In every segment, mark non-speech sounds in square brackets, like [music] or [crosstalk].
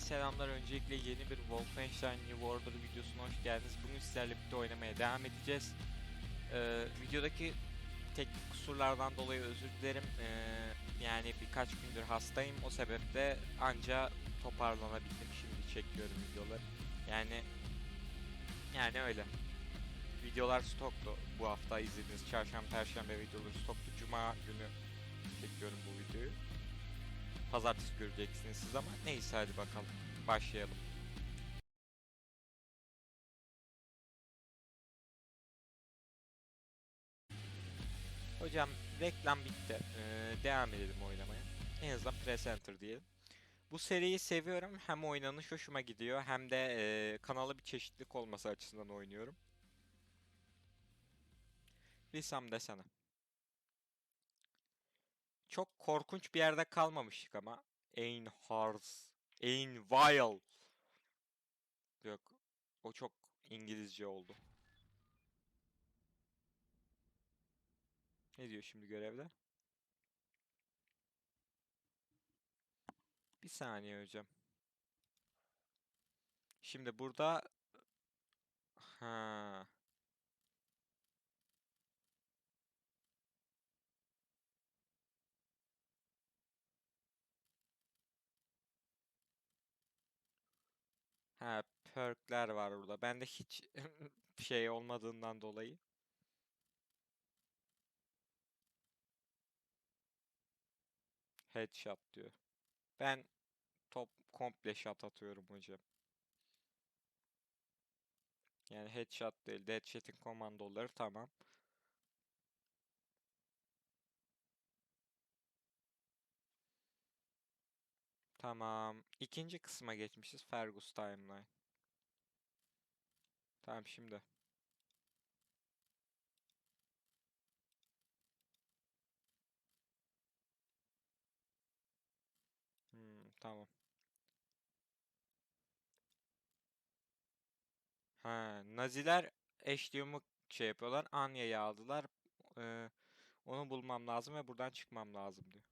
Selamlar. Öncelikle yeni bir Wolfenstein New Order videosuna hoş geldiniz. Bugün sizlerle birlikte oynamaya devam edeceğiz. Ee, videodaki teknik kusurlardan dolayı özür dilerim. Ee, yani birkaç gündür hastayım. O sebeple anca toparlanabildim. Şimdi çekiyorum videoları. Yani yani öyle. Videolar stoktu. Bu hafta izlediğiniz çarşamba, perşembe videoları stoktu. Cuma günü çekiyorum bu videoyu. Pazartesi göreceksiniz siz ama neyse hadi bakalım. Başlayalım. Hocam reklam bitti. Ee, devam edelim oynamaya. En azından Press Enter diyelim. Bu seriyi seviyorum. Hem oynanış hoşuma gidiyor hem de e, kanala bir çeşitlilik olması açısından oynuyorum. Lisam desene. Çok korkunç bir yerde kalmamıştık ama. Ain Vile. Yok. O çok İngilizce oldu. Ne diyor şimdi görevde? Bir saniye hocam. Şimdi burada ha ha perkler var burada. Bende hiç [laughs] şey olmadığından dolayı. Headshot diyor. Ben top komple shot atıyorum hocam. Yani headshot değil. Deadshot'in komandoları tamam. Tamam. İkinci kısma geçmişiz. Fergus Timeline. Tamam şimdi. Hmm, tamam. Ha, Naziler eşliğimi şey yapıyorlar. Anya'yı aldılar. Ee, onu bulmam lazım ve buradan çıkmam lazım diyor.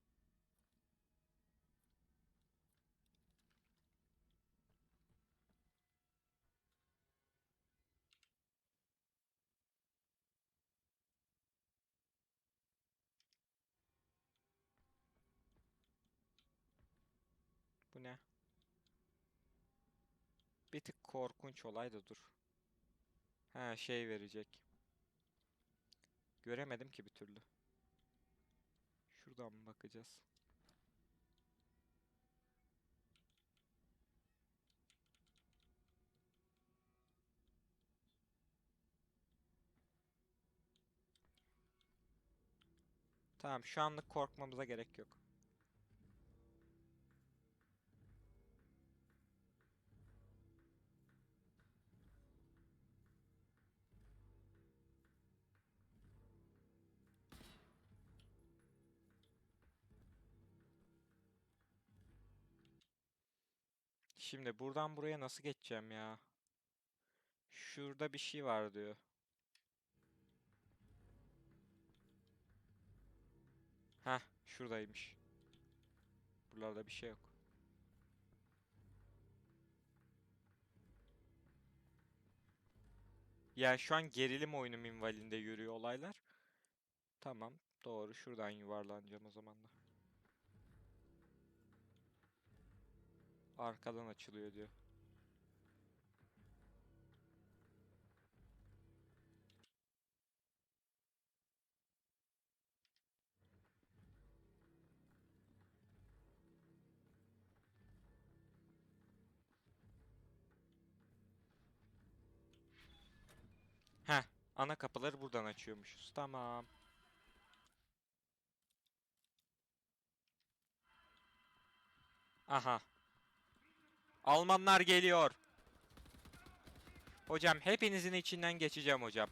Bu ne? Bir tık korkunç olay da dur. Ha şey verecek. Göremedim ki bir türlü. Şuradan mı bakacağız? Tamam şu anlık korkmamıza gerek yok. Şimdi buradan buraya nasıl geçeceğim ya? Şurada bir şey var diyor. Heh, şuradaymış. Buralarda bir şey yok. Yani şu an gerilim oyunu minvalinde yürüyor olaylar. Tamam, doğru. Şuradan yuvarlanacağım o zaman da. Arkadan açılıyor diyor. Heh, ana kapıları buradan açıyormuşuz. Tamam. Aha. Almanlar geliyor. Hocam hepinizin içinden geçeceğim hocam.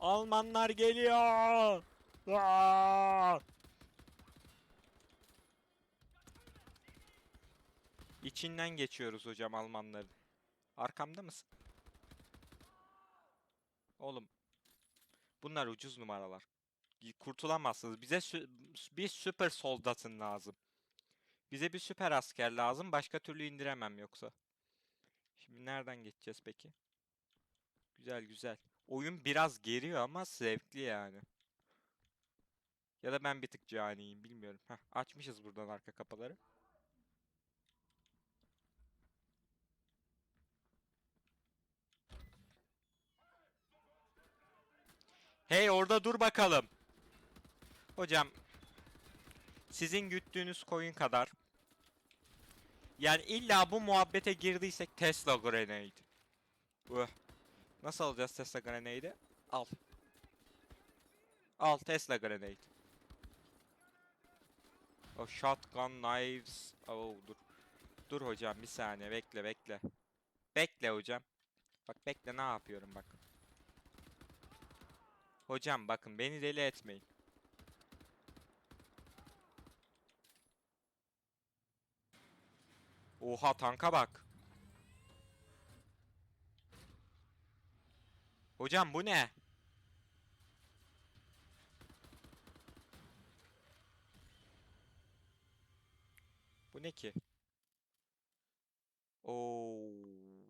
Almanlar geliyor. Aa! İçinden geçiyoruz hocam Almanların. Arkamda mısın? Oğlum. Bunlar ucuz numaralar. Kurtulamazsınız. Bize sü- bir süper soldatın lazım. Bize bir süper asker lazım. Başka türlü indiremem yoksa. Şimdi nereden geçeceğiz peki? Güzel güzel. Oyun biraz geriyor ama zevkli yani. Ya da ben bir tık caniyim bilmiyorum. Heh, açmışız buradan arka kapıları. Hey orada dur bakalım. Hocam sizin güttüğünüz koyun kadar. Yani illa bu muhabbete girdiysek Tesla Grenade. Üh. Nasıl alacağız Tesla Grenade'i? Al. Al Tesla Grenade. O shotgun knives. Oh dur. Dur hocam bir saniye bekle bekle. Bekle hocam. Bak bekle ne yapıyorum bak. Hocam bakın beni deli etmeyin. Oha tanka bak. Hocam bu ne? Bu ne ki? Oo.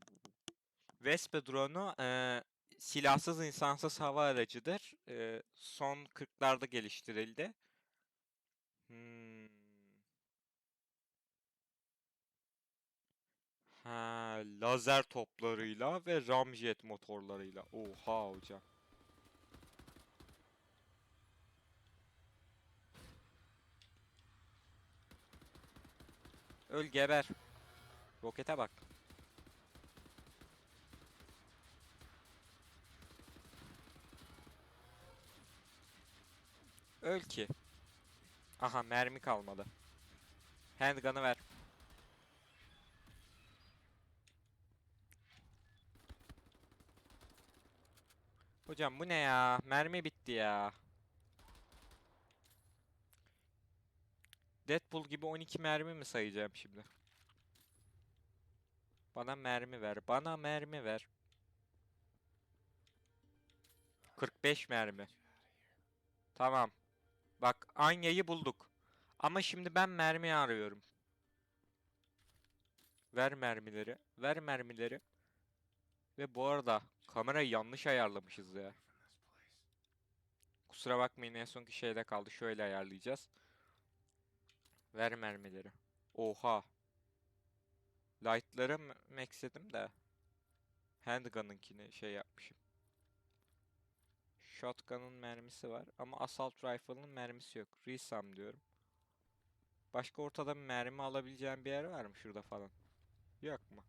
Vespa drone'u eee, silahsız insansız hava aracıdır. Eee, son 40'larda geliştirildi. Hmm. Ha, lazer toplarıyla ve ramjet motorlarıyla. Oha hocam. Öl geber. Rokete bak. Öl ki. Aha mermi kalmadı. Handgun'ı ver. Hocam bu ne ya? Mermi bitti ya. Deadpool gibi 12 mermi mi sayacağım şimdi? Bana mermi ver. Bana mermi ver. 45 mermi. Tamam. Bak Anya'yı bulduk. Ama şimdi ben mermi arıyorum. Ver mermileri. Ver mermileri. Ve bu arada kamerayı yanlış ayarlamışız ya. Kusura bakmayın en sonki şeyde kaldı. Şöyle ayarlayacağız. Ver mermileri. Oha. Light'ları maxledim de. Handgun'ınkini şey yapmışım. Shotgun'ın mermisi var ama Assault Rifle'ın mermisi yok. Resam diyorum. Başka ortada mermi alabileceğim bir yer var mı şurada falan? Yok mu?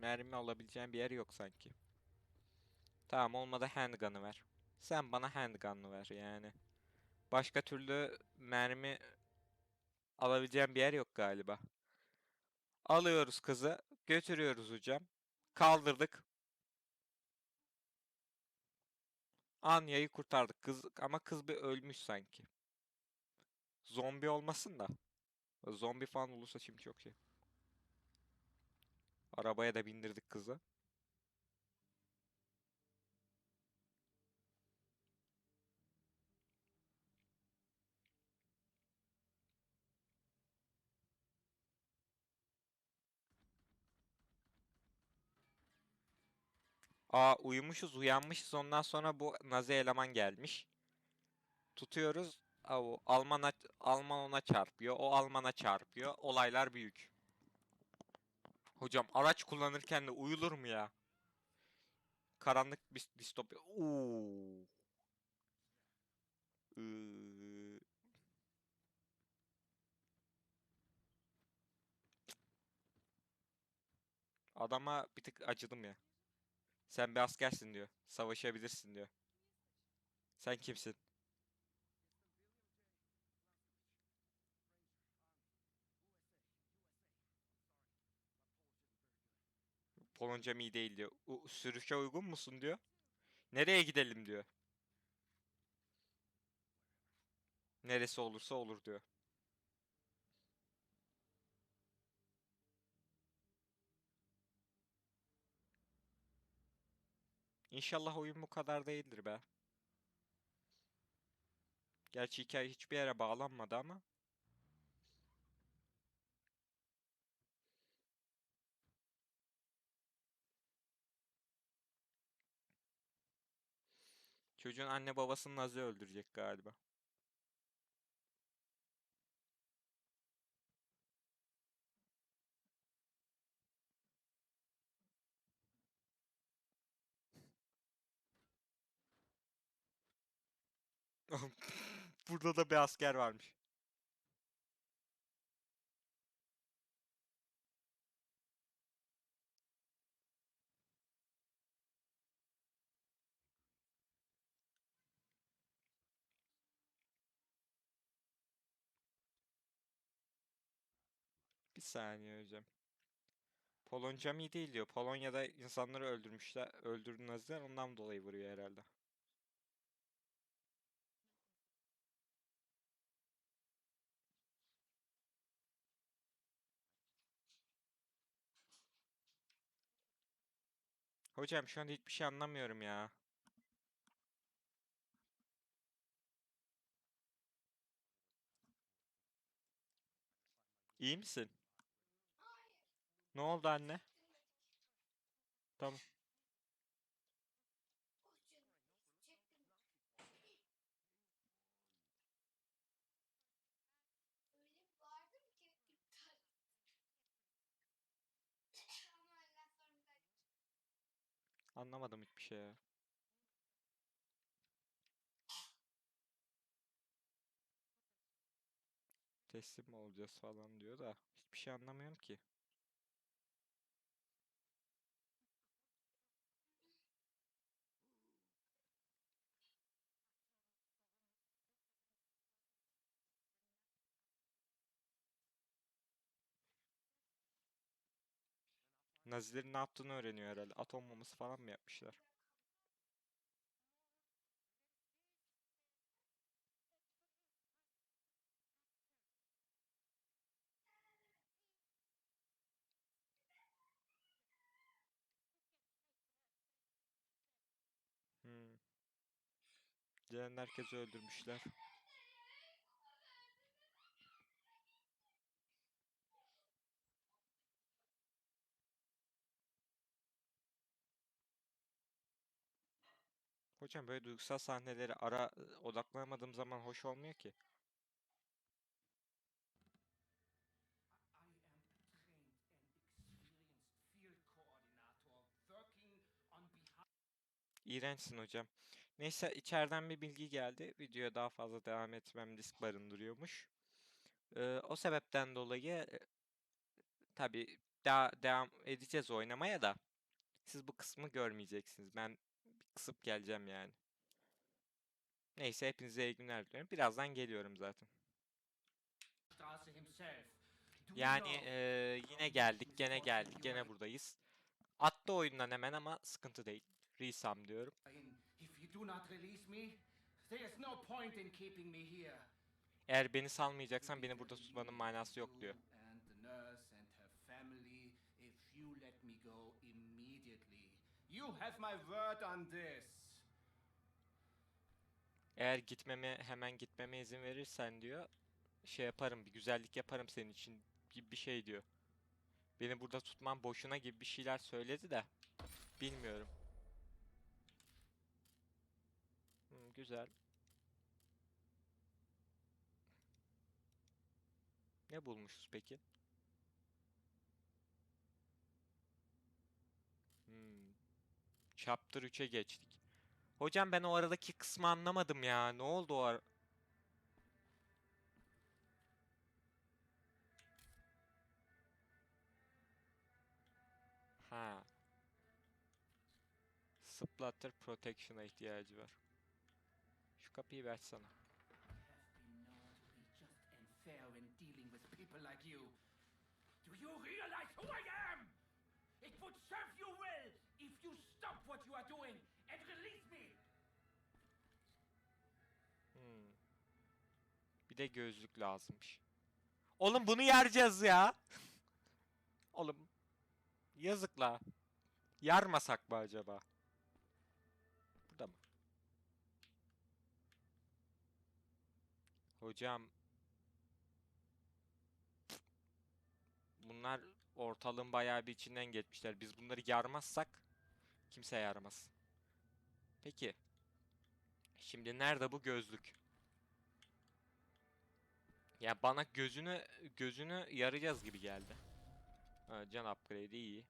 Mermi alabileceğim bir yer yok sanki. Tamam olmadı handgun'ı ver. Sen bana handgun'ı ver yani. Başka türlü mermi alabileceğim bir yer yok galiba. Alıyoruz kızı. Götürüyoruz hocam. Kaldırdık. Anya'yı kurtardık. Kız ama kız bir ölmüş sanki. Zombi olmasın da. Zombi falan olursa şimdi çok şey. Arabaya da bindirdik kızı. Aa uyumuşuz uyanmışız ondan sonra bu Nazi eleman gelmiş. Tutuyoruz. Aa, o Alman, Alman ona çarpıyor. O Alman'a çarpıyor. Olaylar büyük. Hocam araç kullanırken de uyulur mu ya? Karanlık bir distopya. Oo. Adama bir tık acıdım ya. Sen bir askersin diyor. Savaşabilirsin diyor. Sen kimsin? Poloncam iyi değil diyor. U sürüşe uygun musun diyor. Nereye gidelim diyor. Neresi olursa olur diyor. İnşallah oyun bu kadar değildir be. Gerçi hikaye hiçbir yere bağlanmadı ama. Çocuğun anne babasını Nazi öldürecek galiba. [laughs] Burada da bir asker varmış. Bir saniye hocam. Polonca mı değil diyor. Polonya'da insanları öldürmüşler, öldürdü Naziler ondan dolayı vuruyor herhalde. Hocam şu an hiçbir şey anlamıyorum ya. İyi misin? Ne oldu anne? Tamam. Anlamadım hiçbir şey ya. Teslim olacağız falan diyor da hiçbir şey anlamıyorum ki. Nazilerin ne yaptığını öğreniyor herhalde. Atom bombası falan mı yapmışlar? Hmm. Gelen herkesi öldürmüşler. Hocam böyle duygusal sahneleri ara odaklanamadığım zaman hoş olmuyor ki. İğrençsin hocam. Neyse içeriden bir bilgi geldi. Videoya daha fazla devam etmem risk barındırıyormuş. Ee, o sebepten dolayı tabi daha devam edeceğiz oynamaya da siz bu kısmı görmeyeceksiniz. Ben kısıp geleceğim yani. Neyse hepinize iyi günler diliyorum. Birazdan geliyorum zaten. Yani how yine geldik, gene geldik, gene buradayız. Attı oyundan hemen ama sıkıntı değil. Resam diyorum. Eğer beni salmayacaksan beni burada tutmanın manası yok diyor. You And the nurse and her family, if you let me go immediately. You have my word on this. Eğer gitmeme hemen gitmeme izin verirsen diyor. Şey yaparım, bir güzellik yaparım senin için gibi bir şey diyor. Beni burada tutman boşuna gibi bir şeyler söyledi de bilmiyorum. Hmm, güzel. Ne bulmuşuz peki? Hmm. Chapter 3'e geçtik. Hocam ben o aradaki kısmı anlamadım ya. Ne oldu o ara? Ha. Splatter Protection'a ihtiyacı var. Şu kapıyı like you. Do you realize who I am? It would serve you well stop what you are doing and release me. Hmm. Bir de gözlük lazımmış. Oğlum bunu yaracağız ya. [laughs] Oğlum. Yazık la. Yarmasak mı acaba? Burada mı? Hocam. Bunlar ortalığın bayağı bir içinden geçmişler. Biz bunları yarmazsak kimse yaramaz. Peki. Şimdi nerede bu gözlük? Ya bana gözünü gözünü yarayacağız gibi geldi. Ha, can upgrade iyi.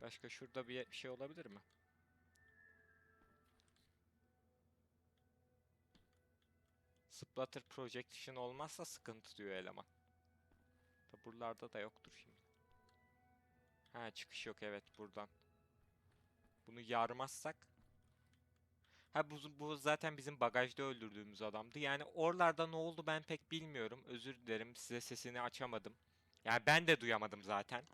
Başka şurada bir şey olabilir mi? Splatter projection olmazsa sıkıntı diyor eleman. Da buralarda da yoktur şimdi. Ha çıkış yok evet buradan. Bunu yarmazsak Ha bu, bu zaten bizim bagajda öldürdüğümüz adamdı. Yani oralarda ne oldu ben pek bilmiyorum. Özür dilerim size sesini açamadım. Yani ben de duyamadım zaten.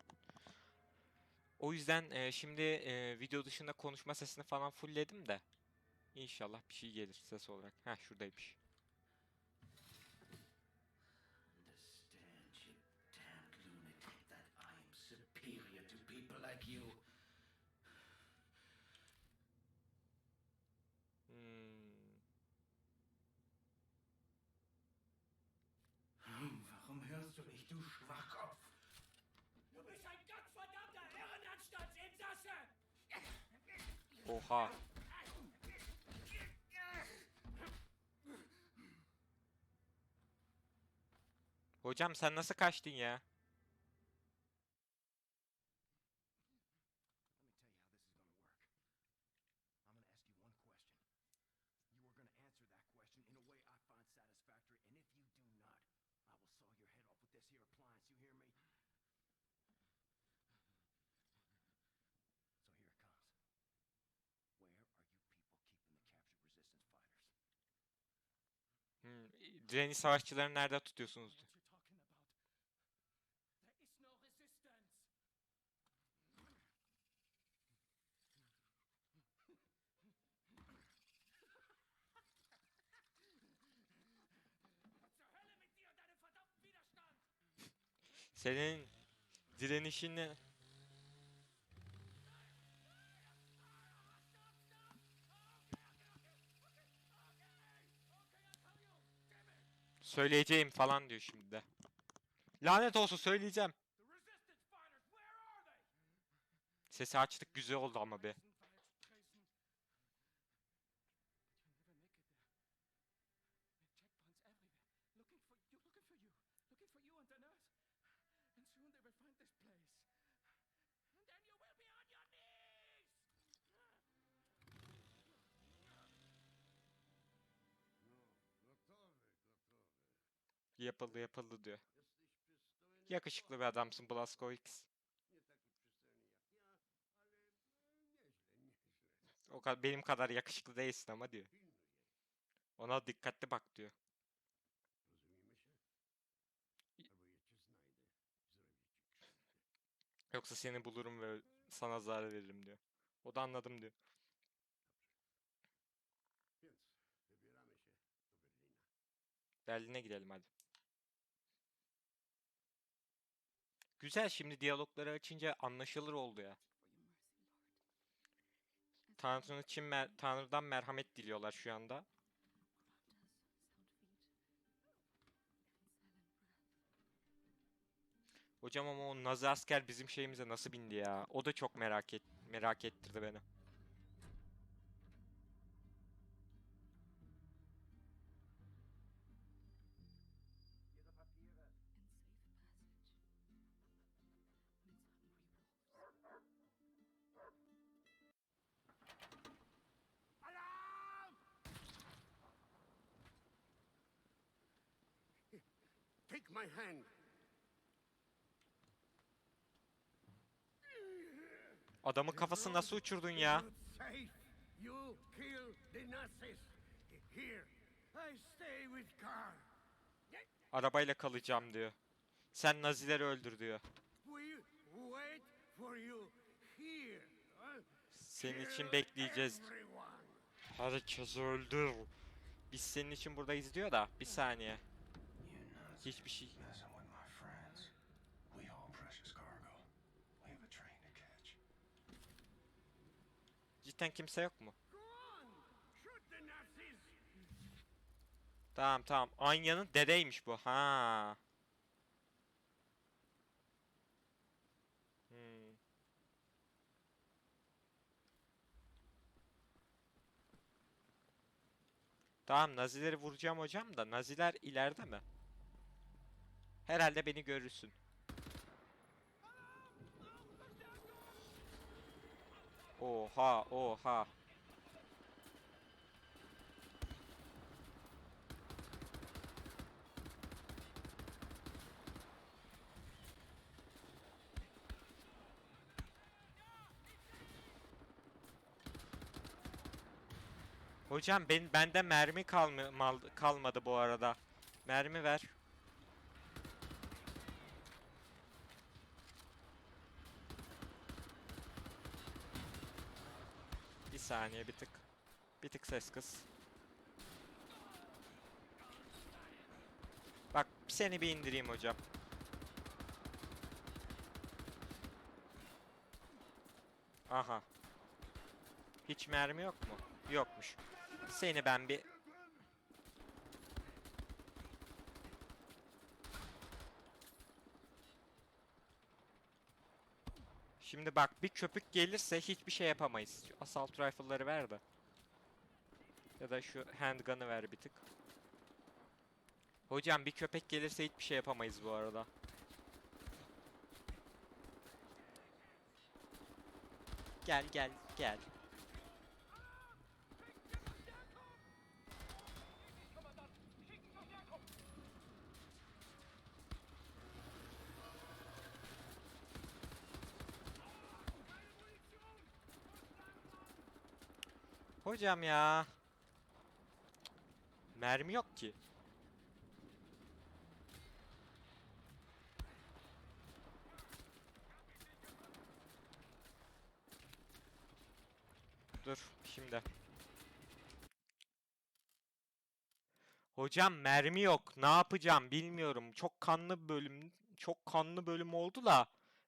O yüzden e, şimdi e, video dışında konuşma sesini falan fullledim de. İnşallah bir şey gelir ses olarak. Ha şuradaymış. Oha. Hocam sen nasıl kaçtın ya? Und deinem verdammten Widerstand! Senin direnişini söyleyeceğim falan diyor şimdi de. Lanet olsun söyleyeceğim. Sesi açtık güzel oldu ama be. Looking for you, looking for you, looking for you and the nurse. And soon they will find this place. And then you will be on your knees! Yapıldı yapıldı diyor. Yakışıklı bir adamsın Blazkowicz. O kadar benim kadar yakışıklı değilsin ama diyor. Ona dikkatli bak diyor. Yoksa seni bulurum ve sana zarar veririm diyor. O da anladım diyor. Berlin'e gidelim hadi. Güzel şimdi diyalogları açınca anlaşılır oldu ya. Tanrı'nın için mer- Tanrı'dan merhamet diliyorlar şu anda. Hocam ama o Nazi asker bizim şeyimize nasıl bindi ya? O da çok merak et merak ettirdi beni. Adamın kafasını nasıl uçurdun ya? You safe. You kill the Nazis. Here, I stay with Karl. Arabayla kalacağım diyor. Sen Nazileri öldür diyor. We wait for you here. huh? Senin için bekleyeceğiz. everyone. Herkes öldür. Biz senin için buradayız diyor da bir saniye. Hiçbir şey. Cidden kimse yok mu? Tamam tamam. Anya'nın dedeymiş bu. Ha. Hmm. Tamam Nazileri vuracağım hocam da Naziler ileride mi? Herhalde beni görürsün. Oha oha. Hocam ben bende mermi kalmı mal- kalmadı bu arada. Mermi ver. Saniye bir tık. Bir tık ses kız. Bak seni bir indireyim hocam. Aha. Hiç mermi yok mu? Yokmuş. Seni ben bir Şimdi bak bir köpük gelirse hiçbir şey yapamayız. Şu assault rifle'ları ver de. Ya da şu handgun'ı ver bir tık. Hocam bir köpek gelirse hiçbir şey yapamayız bu arada. Gel gel gel. Hocam ya. Mermi yok ki. Dur şimdi. Hocam mermi yok. Ne yapacağım bilmiyorum. Çok kanlı bölüm, çok kanlı bölüm oldu da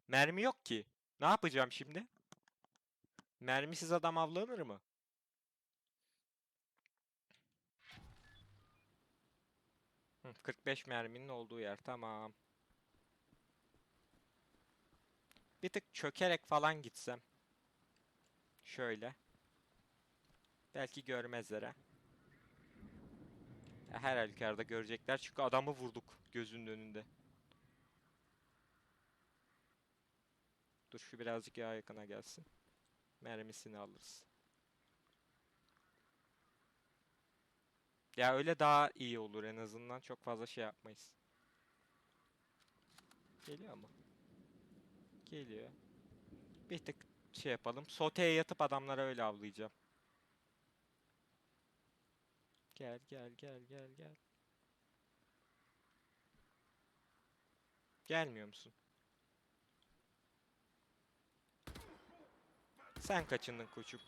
mermi yok ki. Ne yapacağım şimdi? Mermisiz adam avlanır mı? 45 merminin olduğu yer tamam. Bir tık çökerek falan gitsem. Şöyle. Belki görmezler ha. Her halükarda görecekler çünkü adamı vurduk gözünün önünde. Dur şu birazcık daha yakına gelsin. Mermisini alırız. Ya öyle daha iyi olur en azından çok fazla şey yapmayız. Geliyor mu? Geliyor. Bir tık şey yapalım. Soteye yatıp adamlara öyle avlayacağım. Gel gel gel gel gel. Gelmiyor musun? Sen kaçındın koçum.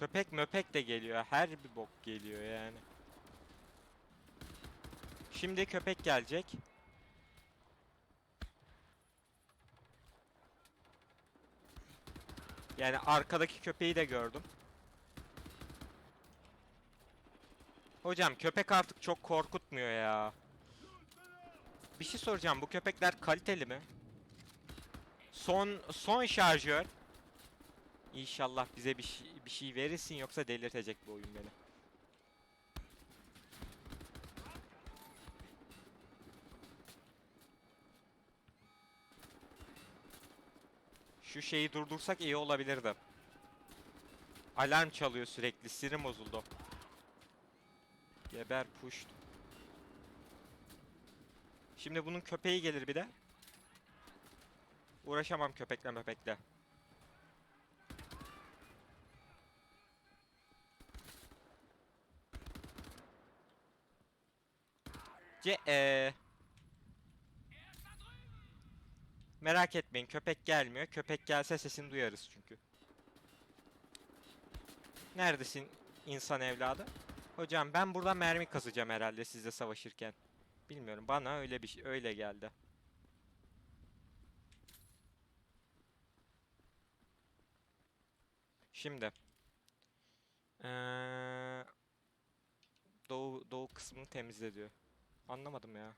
Köpek möpek de geliyor. Her bir bok geliyor yani. Şimdi köpek gelecek. Yani arkadaki köpeği de gördüm. Hocam köpek artık çok korkutmuyor ya. Bir şey soracağım. Bu köpekler kaliteli mi? Son son şarjör. İnşallah bize bir şey, bir şey verirsin yoksa delirtecek bu oyun beni. Şu şeyi durdursak iyi olabilirdi. Alarm çalıyor sürekli. Sinirim bozuldu. Geber puşt. Şimdi bunun köpeği gelir bir de. Uğraşamam köpekle möpekle. Ce eee. Merak etmeyin köpek gelmiyor. Köpek gelse sesini duyarız çünkü. Neredesin insan evladı? Hocam ben burada mermi kazacağım herhalde sizle savaşırken. Bilmiyorum bana öyle bir şey öyle geldi. Şimdi. Eee doğu doğu kısmını temizle diyor. Anlamadım ya.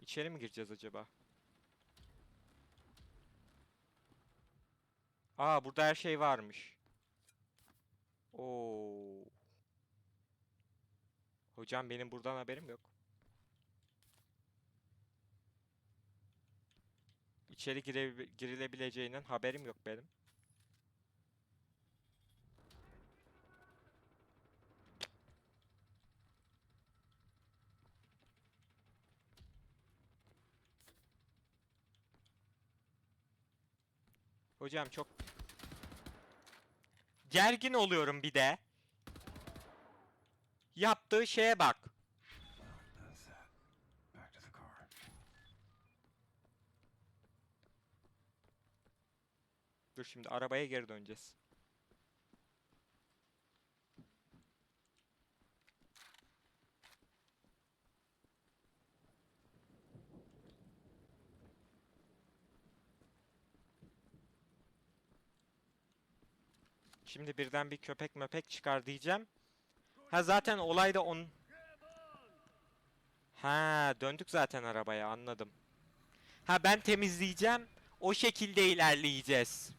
İçeri mi gireceğiz acaba? Aa burada her şey varmış. Oo. Hocam benim buradan haberim yok. İçeri gire, girilebileceğinden haberim yok benim. Hocam çok gergin oluyorum bir de. Yaptığı şeye bak. Dur şimdi arabaya geri döneceğiz. Şimdi birden bir köpek möpek çıkar diyeceğim. Ha zaten olay da on... Ha döndük zaten arabaya anladım. Ha ben temizleyeceğim. O şekilde ilerleyeceğiz.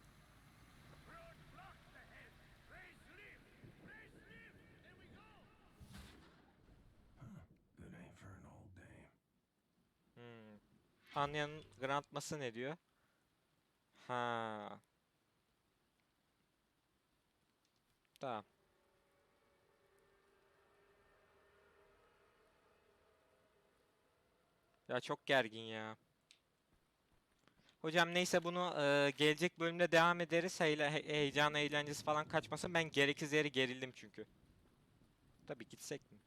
Hmm. Grantması ne diyor? Ha. Tamam. Ya çok gergin ya. Hocam neyse bunu e, gelecek bölümde devam ederiz. Heyle, he- heyecan, eğlencesi falan kaçmasın. Ben gereksiz yere gerildim çünkü. Tabii gitsek mi?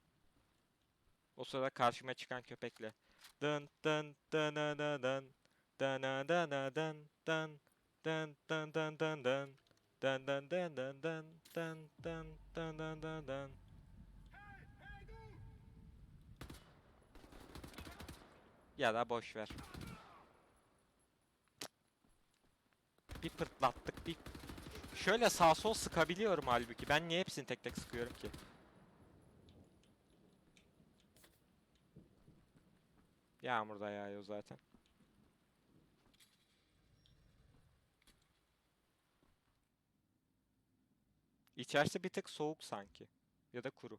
O sırada karşıma çıkan köpekle. Dın dın dın dın dın dın dın dın dın dın dın dın dın dın dın dın dın dın dın dan dan dan dan dan dan. Ya da boş ver. Bir pırtlattık bir. Şöyle sağ sol sıkabiliyorum halbuki. Ben niye hepsini tek tek sıkıyorum ki? Yağmur da yağıyor zaten. İçerisi bir tık soğuk sanki. Ya da kuru.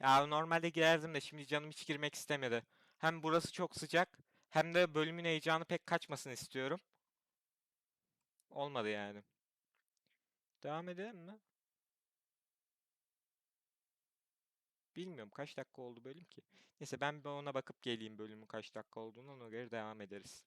Ya normalde girerdim de şimdi canım hiç girmek istemedi. Hem burası çok sıcak hem de bölümün heyecanı pek kaçmasın istiyorum. Olmadı yani. Devam edelim mi? Bilmiyorum kaç dakika oldu bölüm ki. Neyse ben bir ona bakıp geleyim bölümün kaç dakika olduğunu ona göre devam ederiz.